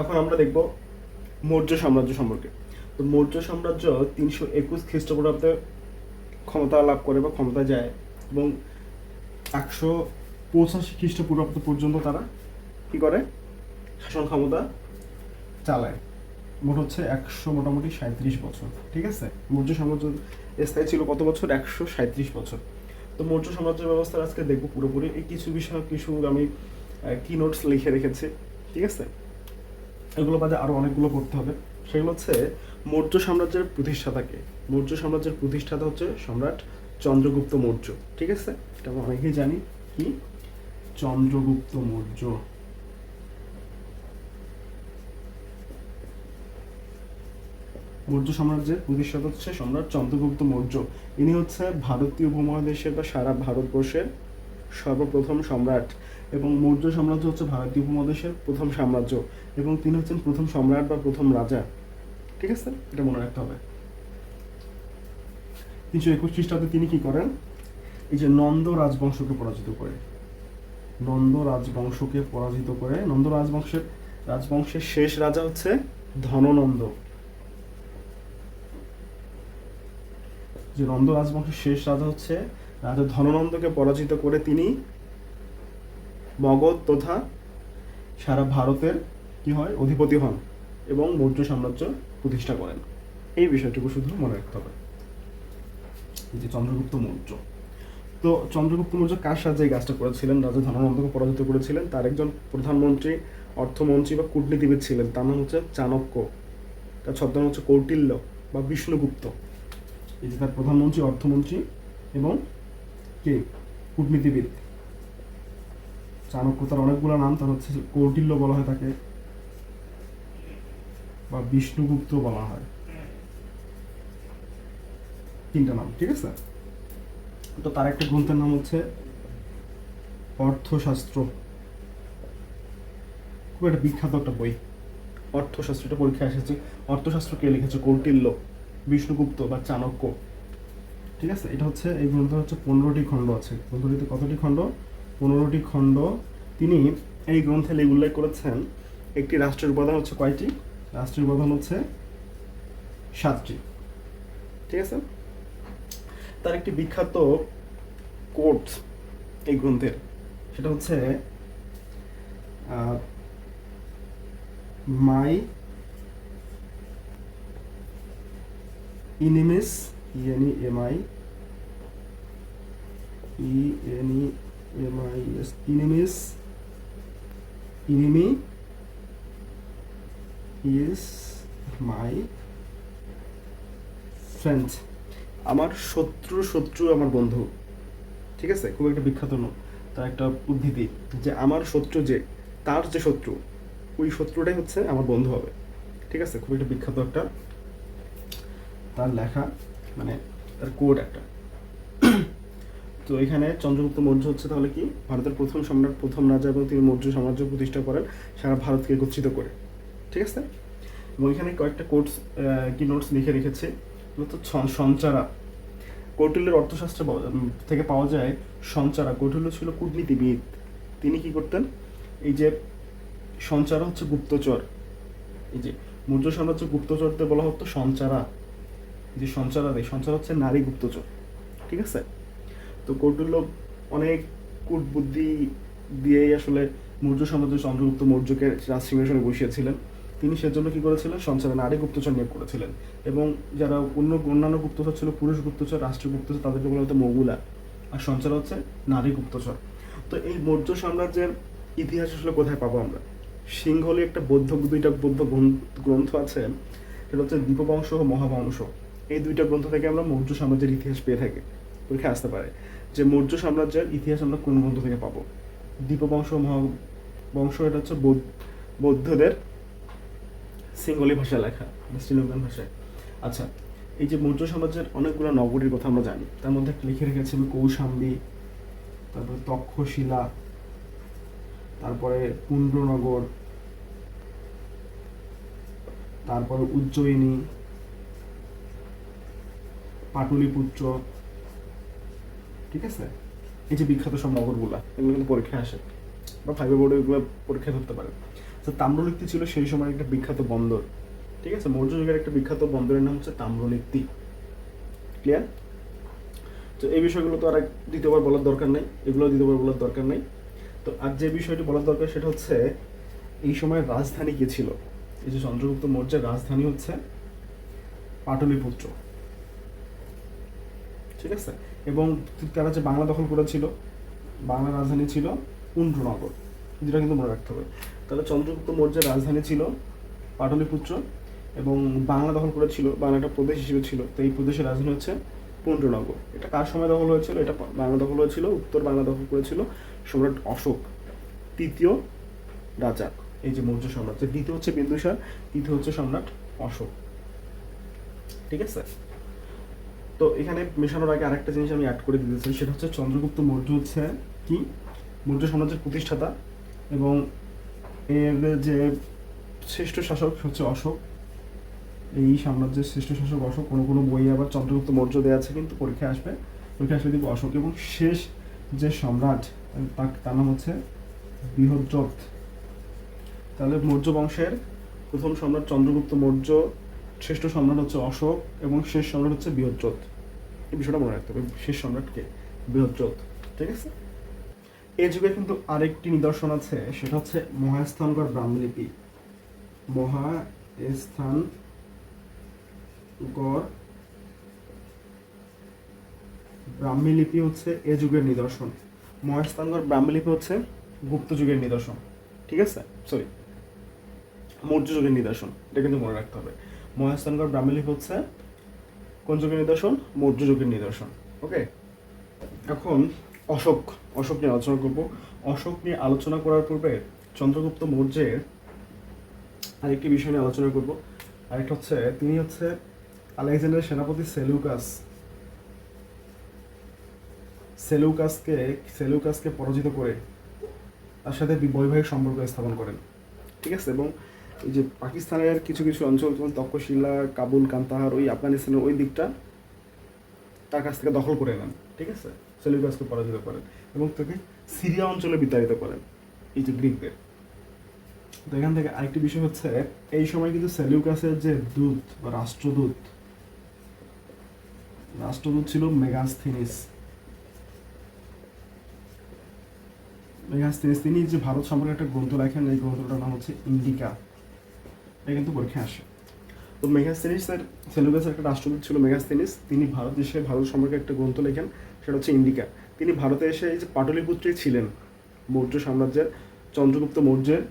এখন আমরা দেখব মৌর্য সাম্রাজ্য সম্পর্কে। তো মৌর্য সাম্রাজ্য তিনশো একুশ খ্রিস্টপূর্বাব্দে ক্ষমতা লাভ করে বা ক্ষমতা যায় এবং একশো পঁচাশি খ্রিস্টপূর্বাব্দ পর্যন্ত তারা কি করে? শাসন ক্ষমতা চালায়। মোট হচ্ছে একশো মোটামুটি সাঁত্রিশ বছর, ঠিক আছে? মৌর্য সাম্রাজ্য স্থায়ী ছিল কত বছর? একশো সাঁত্রিশ বছর। তো মৌর্য সাম্রাজ্য ব্যবস্থা আজকে দেখব পুরোপুরি। এই কিছু বিষয়, কিছু আমি কি নোটস লিখে রেখেছি, ঠিক আছে? এগুলো বাদে আরও অনেকগুলো পড়তে হবে। সেগুলো হচ্ছে মৌর্য সাম্রাজ্যের প্রতিষ্ঠাতাকে। মৌর্য সাম্রাজ্যের প্রতিষ্ঠাতা হচ্ছে সম্রাট চন্দ্রগুপ্ত মৌর্য, ঠিক আছে? এটা আমরা অনেকেই জানি। কি? চন্দ্রগুপ্ত মৌর্য। মৌর্য সাম্রাজ্যের প্রতিষ্ঠাতা হচ্ছে সম্রাট চন্দ্রগুপ্ত মৌর্য। ইনি হচ্ছে ভারতীয় উপমহাদেশের বা সারা ভারতবর্ষের সর্বপ্রথম সম্রাট। এবং মৌর্য সাম্রাজ্য হচ্ছে ভারতীয় উপমহাদেশের প্রথম সাম্রাজ্য এবং তিনি হচ্ছেন প্রথম সম্রাট বা প্রথম রাজা। ঠিক আছে? এটা মনে রাখতে হবে। তিনশো একুশ খ্রিস্টাব্দে তিনি কি করেন? এই যে নন্দ রাজবংশকে পরাজিত করে। নন্দ রাজবংশকে পরাজিত করে, নন্দ রাজবংশের রাজবংশের শেষ রাজা হচ্ছে ধননন্দ। যে নন্দ রাজবংশের শেষ রাজা হচ্ছে, রাজা ধননন্দকে পরাজিত করে তিনি মগধ তথা সারা ভারতের কি হয়? অধিপতি হন এবং মৌর্য সাম্রাজ্য প্রতিষ্ঠা করেন। এই বিষয়টুকু শুধু মনে রাখতে হবে। যে চন্দ্রগুপ্ত মৌর্য। তো চন্দ্রগুপ্ত মৌর্য কার সাহায্যে এই কাজটা করেছিলেন? রাজা ধননন্দকে পরাজিত করেছিলেন। তার একজন প্রধানমন্ত্রী, অর্থমন্ত্রী বা কূটনীতিবিদ ছিলেন। তার নাম হচ্ছে চাণক্য। তার ছদ্মনাম হচ্ছে কৌটিল্য বা বিষ্ণুগুপ্ত। এই যে তার প্রধানমন্ত্রী, অর্থমন্ত্রী এবং কে? কূটনীতিবিদ। চাণক্য তার অনেকগুলো নাম, তার হচ্ছে কৌটিল্য বলা হয় তাকে, বা বিষ্ণুগুপ্ত বলা হয়। তিনটা নাম, ঠিক আছে? তো তার একটা গ্রন্থের নাম হচ্ছে অর্থশাস্ত্র। খুব একটা বিখ্যাত একটা বই। অর্থশাস্ত্রটা পরীক্ষায় এসেছে। অর্থশাস্ত্র কে লিখেছে? কৌটিল্য, বিষ্ণুগুপ্ত বা চাণক্য। ঠিক আছে? এটা হচ্ছে, এই গ্রন্থ হচ্ছে পনেরোটি খণ্ড আছে। গ্রন্থটিতে কতটি খণ্ড? পনেরোটি খণ্ড। তিনি এই গ্রন্থে উল্লেখ করেছেন, একটি রাষ্ট্রের উপাদান হচ্ছে কয়টি? রাষ্ট্রের উপাদান হচ্ছে সাতটি। ঠিক আছে? তার একটি বিখ্যাত কোট এই গ্রন্থের। সেটা হচ্ছে my enemies E N E M I E N E M I S enemies enemy is my friend আমার শত্রু শত্রু আমার বন্ধু। ঠিক আছে? খুব একটা বিখ্যাত ন তার একটা উদ্ধৃতি যে আমার শত্রু যে, তার যে শত্রু, ওই শত্রুটাই হচ্ছে আমার বন্ধু হবে। ঠিক আছে? খুব একটা বিখ্যাত একটা, তার লেখা মানে তার কোড একটা। তো এখানে চন্দ্রগুপ্ত মৌর্য হচ্ছে তাহলে কি? ভারতের প্রথম সম্রাট, প্রথম রাজা এবং তিনি মৌর্য সাম্রাজ্য প্রতিষ্ঠা করেন সারা ভারতকে একত্রিত করে। ঠিক আছে? এবং এখানে কয়েকটা কোর্টস কি নোটস লিখে রেখেছে? সঞ্চারা। কৌটিল্যের অর্থশাস্ত্র থেকে পাওয়া যায় সঞ্চারা। কৌটিল্য ছিল কূটনীতিবিদ। তিনি কি করতেন? এই যে সঞ্চারা হচ্ছে গুপ্তচর। এই যে মৌর্য সাম্রাজ্য গুপ্তচরদের বলা হতো সঞ্চারা। যে সঞ্চারা দেয়, সঞ্চার হচ্ছে নারী গুপ্তচর। ঠিক আছে? তো কৌটিল্য অনেক কূট বুদ্ধি দিয়েই আসলে মৌর্য সাম্রাজ্য চন্দ্রগুপ্ত মৌর্যকে রাজসিংহাসনে বসিয়েছিলেন। তিনি সেজন্য কি করেছিলেন? সঞ্চারে নারী গুপ্তচর নিয়োগ করেছিলেন। এবং যারা অন্য অন্যান্য গুপ্তচর ছিল, পুরুষ গুপ্তচর, রাষ্ট্রীয় গুপ্তচর, তাদেরকে বলা হতো মগুলা আর সঞ্চার হচ্ছে নারী গুপ্তচর। তো এই মৌর্য সাম্রাজ্যের ইতিহাস আসলে কোথায় পাবো আমরা? সিংহলে একটা বৌদ্ধ, দুইটা বৌদ্ধ গ্রন্থ- গ্রন্থ আছে। সেটা হচ্ছে দীপবংশ ও মহাবংশ। এই দুইটা গ্রন্থ থেকে আমরা মৌর্য সাম্রাজ্যের ইতিহাস পেয়ে থাকি। পরীক্ষা আসতে পারে। যে মৌর্য সাম্রাজ্যের ইতিহাস আমরা কোন গ্রন্থ থেকে পাবো? দীপবংশ, মহাবংশ, এটা হচ্ছে বৌদ্ধ- বৌদ্ধদের সিঙ্গলি ভাষায় লেখা শ্রীলঙ্কান ভাষায়। আচ্ছা এই যে মৌর্য সাম্রাজ্যের অনেকগুলো নগরীর কথা আমরা জানি, তার মধ্যে একটা লিখে রেখেছি আমি কৌশাম্বী, তারপরে তক্ষশিলা, তারপরে কুন্দ্রনগর, তারপরে উজ্জয়িনী, পাটলিপুত্র ঠিক আছে? এই যে বিখ্যাত সব নগরগুলা, এগুলো কিন্তু পরীক্ষায় আসে। বা ফাইভে বোর্ডে এগুলো পরীক্ষায় ধরতে পারে। তো তাম্রলিপ্তি ছিল সেই সময় একটা বিখ্যাত বন্দর। ঠিক আছে? মৌর্য যুগের একটা বিখ্যাত বন্দরের নাম হচ্ছে তাম্রলিপ্তি ক্লিয়ার তো এই বিষয়গুলো তো আর দ্বিতীয়বার বলার দরকার নেই। এগুলো দ্বিতীয়বার বলার দরকার নেই। তো আর যে বিষয়টি বলার দরকার সেটা হচ্ছে, এই সময় রাজধানী কে ছিল? এই যে চন্দ্রগুপ্ত মৌর্যের রাজধানী হচ্ছে পাটলিপুত্র। ঠিক আছে? এবং তারা যে বাংলা দখল করেছিল বাংলা রাজধানী ছিল কুণ্ডনগর যেটা কিন্তু মনে রাখতে হবে। তাহলে চন্দ্রগুপ্ত মৌর্যের রাজধানী ছিল পাটলিপুত্র এবং বাংলা দখল করেছিল বাংলা একটা প্রদেশ হিসেবে ছিল, তো এই প্রদেশের রাজধানী হচ্ছে পুণ্ডনগর এটা কার সময় দখল হয়েছিল? এটা বাংলা দখল হয়েছিল, উত্তর বাংলা দখল করেছিল সম্রাট অশোক তৃতীয় রাজা, এই যে মৌর্য সম্রাট। দ্বিতীয় হচ্ছে বিন্দুসার, তৃতীয় হচ্ছে সম্রাট অশোক। ঠিক আছে? তো এখানে মেশানোর আগে আরেকটা জিনিস আমি অ্যাড করে দিতে চাই, সেটা হচ্ছে চন্দ্রগুপ্ত মৌর্য হচ্ছে কি? মৌর্য সাম্রাজ্যের প্রতিষ্ঠাতা এবং এর যে শ্রেষ্ঠ শাসক হচ্ছে অশোক। এই সাম্রাজ্যের শ্রেষ্ঠ শাসক অশোক, কোনো কোনো বইয়ে আবার চন্দ্রগুপ্ত মৌর্য দেওয়া আছে, কিন্তু পরীক্ষায় আসবে। পরীক্ষায় আসবে দিব অশোক এবং শেষ যে সম্রাট, তার তার নাম হচ্ছে বৃহদ্রথ। তাহলে মৌর্য বংশের প্রথম সম্রাট চন্দ্রগুপ্ত মৌর্য শ্রেষ্ঠ সম্রাট হচ্ছে অশোক এবং শেষ সম্রাট হচ্ছে বৃহদ্রথ এই বিষয়টা মনে রাখতে হবে শেষ সম্রাটকে বৃহদ্রথ ঠিক আছে? এই যুগে কিন্তু আরেকটি নিদর্শন আছে, সেটা হচ্ছে মহাস্থানগড় ব্রাহ্মলিপি। মহাস্থানগড় ব্রাহ্মীলিপি হচ্ছে এ যুগের নিদর্শন। মহাস্থানগড় ব্রাহ্মীলিপি হচ্ছে গুপ্ত যুগের নিদর্শন, ঠিক আছে? সরি মৌর্য যুগের নিদর্শন, এটা কিন্তু মনে রাখতে হবে। মহাস্থানগড় ব্রাহ্মীলিপি হচ্ছে কোন যুগের নিদর্শন মৌর্য যুগের নিদর্শন। ওকে এখন অশোক অশোক নিয়ে আলোচনা করব। অশোক নিয়ে আলোচনা করার পূর্বে চন্দ্রগুপ্ত মৌর্যের আরেকটি বিষয় নিয়ে আলোচনা করব। আরেকটা হচ্ছে, তিনি হচ্ছে আলেকজান্ডার সেনাপতি সেলুকাস। সেলুকাসকে সেলুকাসকে পরাজিত করে তার সাথে বৈবাহিক সম্পর্ক স্থাপন করেন। ঠিক আছে? এবং এই যে পাকিস্তানের কিছু কিছু অঞ্চল, যেমন তক্ষশিলা, কাবুল, কান্তাহার, ওই আফগানিস্তানের ওই দিকটা, তার কাছ থেকে দখল করে নেন, ঠিক আছে? সেলুকাসকে পরাজিত করেন এবং তাকে সিরিয়া অঞ্চলে বিতাড়িত করেন, এই যে গ্রিকদের। তো এখান থেকে আরেকটি বিষয় হচ্ছে, এই সময় কিন্তু সেলুকাসের যে দূত বা রাষ্ট্রদূত রাষ্ট্রদূত ছিল মেগাস্থিনিস। মেগাস্থিনিস, তিনি যে ভারত সম্পর্কে একটা গ্রন্থ লেখেন, এই গ্রন্থটার নাম হচ্ছে ইন্ডিকা। এটা কিন্তু পরীক্ষায় আসে। তো মেগাস্থিনিসের সেলুকাসের একটা রাষ্ট্রদূত ছিল মেগাস্থিনিস তিনি ভারত দেশে ভারত সম্পর্কে একটা গ্রন্থ লেখেন, সেটা হচ্ছে ইন্ডিকা তিনি ভারতে এসে এই যে পাটলিপুত্রে ছিলেন, মৌর্য সাম্রাজ্যের, চন্দ্রগুপ্ত মৌর্যের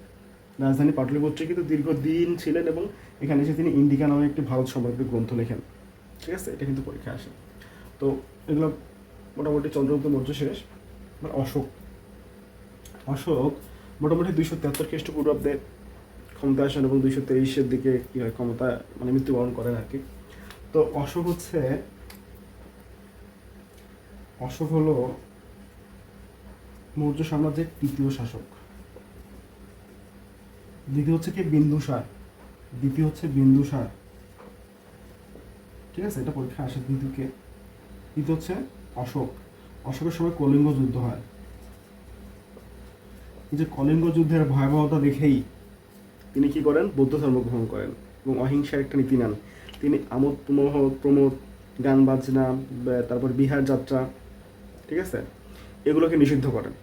রাজধানী পাটলিপুত্রে কিন্তু দীর্ঘদিন ছিলেন এবং এখানে এসে তিনি ইন্ডিকা নামে একটি ভারত সম্পর্কে গ্রন্থ লেখেন। ঠিক আছে? এটা কিন্তু পরীক্ষায় আসে। তো এগুলো মোটামুটি চন্দ্রগুপ্ত মৌর্য শেষ মানে অশোক। অশোক মোটামুটি দুইশো তেহাত্তর খ্রিস্টপূর্বাব্দে ক্ষমতা আসেন এবং দুইশো তেইশের দিকে কী হয় ক্ষমতা মানে মৃত্যুবরণ করেন আর কি। তো অশোক হচ্ছে, অশোক হলো মৌর্য সাম্রাজ্যের তৃতীয় শাসক। দ্বিতীয় হচ্ছে কি? বিন্দুসার। দ্বিতীয় হচ্ছে বিন্দুসার। ঠিক আছে? এটা পরীক্ষা আসে দ্বিতীয়কে। দ্বিতীয় হচ্ছে অশোক। অশোকের সময় কলিঙ্গ যুদ্ধ হয়। যে কলিঙ্গ যুদ্ধের ভয়াবহতা দেখেই তিনি কি করেন? বৌদ্ধ ধর্ম গ্রহণ করেন এবং অহিংসার একটা নীতি নেন। তিনি আমোদ প্রমোহ, প্রমোদ, গান বাজনা তারপর বিহার যাত্রা, ঠিক আছে? এগুলোকে নিষিদ্ধ করেন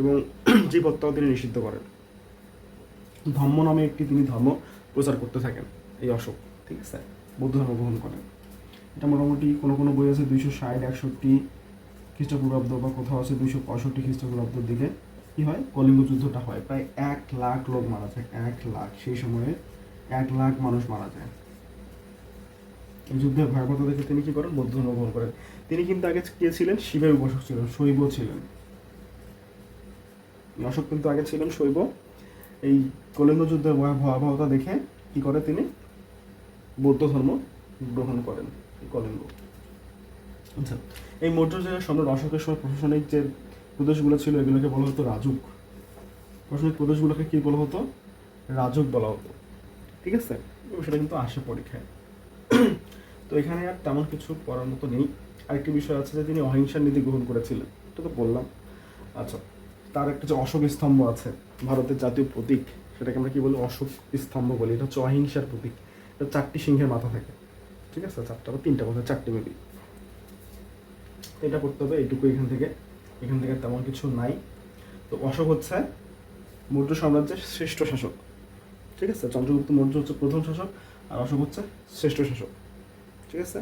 এবং জীবত্তাও তিনি নিষিদ্ধ করেন। ধর্ম নামে একটি তিনি ধর্ম প্রচার করতে থাকেন, এই অশোক, ঠিক আছে? বৌদ্ধ ধর্ম গ্রহণ করেন। এটা মোটামুটি কোনো কোনো বই আছে দুইশো ষাট, একষট্টি খ্রিস্টপূর্বাব্দ বা কোথাও আছে দুইশো পঁয়ষট্টি খ্রিস্টপূর্বাব্দের দিকে। কি হয়? কলিঙ্গ যুদ্ধটা হয়। প্রায় এক লাখ লোক মারা যায়, এক লাখ। সেই সময়ে এক লাখ মানুষ মারা যায়। যুদ্ধের ভয়াবহতা দেখে তিনি কি করেন? বৌদ্ধ ধর্ম গ্রহণ করেন। তিনি কিন্তু আগে কে ছিলেন? শিবের উপাসক ছিলেন, শৈব ছিলেন। অশোক কিন্তু আগে ছিলেন শৈব। এই কলিঙ্গ যুদ্ধের ভয়াবহতা দেখে কি করে তিনি? বৌদ্ধ ধর্ম গ্রহণ করেন কলিঙ্গ। আচ্ছা এই মৌর্য সম্রাট অশোকের সময় প্রশাসনিক যে প্রদেশগুলো ছিল, এগুলোকে বলা হতো রাজুক। প্রশাসনিক প্রদেশগুলোকে কি বলা হতো? রাজুক বলা হতো। ঠিক আছে? সেটা কিন্তু আসে পরীক্ষায়। তো এখানে আর তেমন কিছু পড়ার মতো নেই। আরেকটি বিষয় আছে যে তিনি অহিংসার নীতি গ্রহণ করেছিলেন। এটা তো বললাম। আচ্ছা তার একটা যে অশোক স্তম্ভ আছে, ভারতের জাতীয় প্রতীক, সেটাকে আমরা কি বলি? অশোক স্তম্ভ বলি। এটা হচ্ছে অহিংসার প্রতীক। এটা চারটি সিংহের মাথা থাকে। ঠিক আছে? চারটা বা তিনটা কথা চারটে মেবি এটা করতে হবে, এইটুকু এখান থেকে। এখান থেকে তেমন কিছু নাই। তো অশোক হচ্ছে মৌর্য সাম্রাজ্যের শ্রেষ্ঠ শাসক। ঠিক আছে? চন্দ্রগুপ্ত মৌর্য হচ্ছে প্রথম শাসক আর অশোক হচ্ছে শ্রেষ্ঠ শাসক। ঠিক আছে?